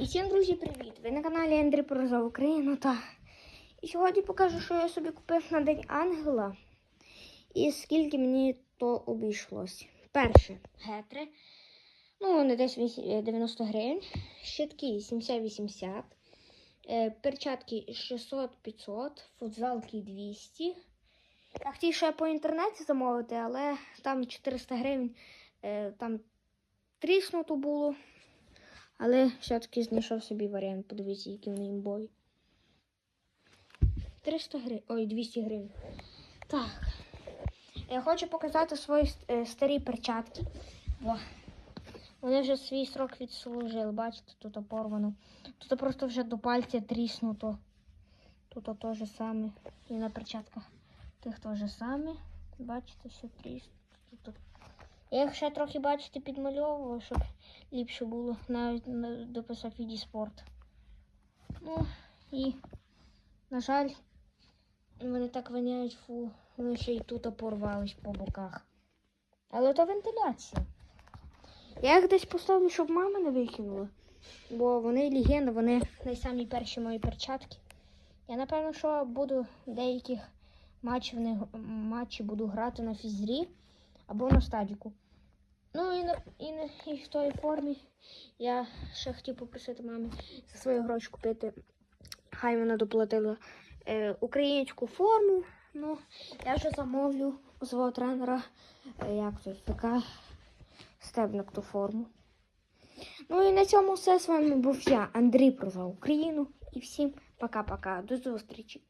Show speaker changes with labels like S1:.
S1: І всім, друзі, привіт! Ви на каналі Андрій Порозов Україна. Та... І сьогодні покажу, що я собі купив на День Ангела. І скільки мені то обійшлось. Перше гетри. Ну, вони десь е, 90 гривень. Щитки 70-80. Е, Перчатки 600-500, футзалки 200. Я хотів ще по інтернеті замовити, але там 400 гривень, е, там тріснуто було. Але все-таки знайшов собі варіант. Подивіться, які вони імбові. 300 гривень. Ой, 200 гривень. Так. Я хочу показати свої е, старі перчатки. О. Вони вже свій срок відслужили. Бачите, тут порвано. Тут просто вже до пальця тріснуто. Тут те ж саме. І на перчатках тих теж саме. Бачите, все тріснуто. Я їх ще трохи, бачите, підмальовував, щоб ліпше було. Навіть дописав віді спорт. Ну, і, на жаль, вони так воняють, фу, вони ще й тут порвались по боках. Але то вентиляція. Я їх десь поставлю, щоб мама не викинула. Бо вони легенда, вони найсамі перші мої перчатки. Я напевно, що буду деяких матчів не матчі буду грати на фізрі або на стадіку. Ну і, на, і, на, і в той формі я ще хотів попросити мамі за свою гроші купити. Хай вона доплатила е, українську форму. Ну, я вже замовлю у свого тренера, е, як тут така стебник ту форму. Ну і на цьому все з вами був я, Андрій про Україну. І всім пока-пока. До зустрічі.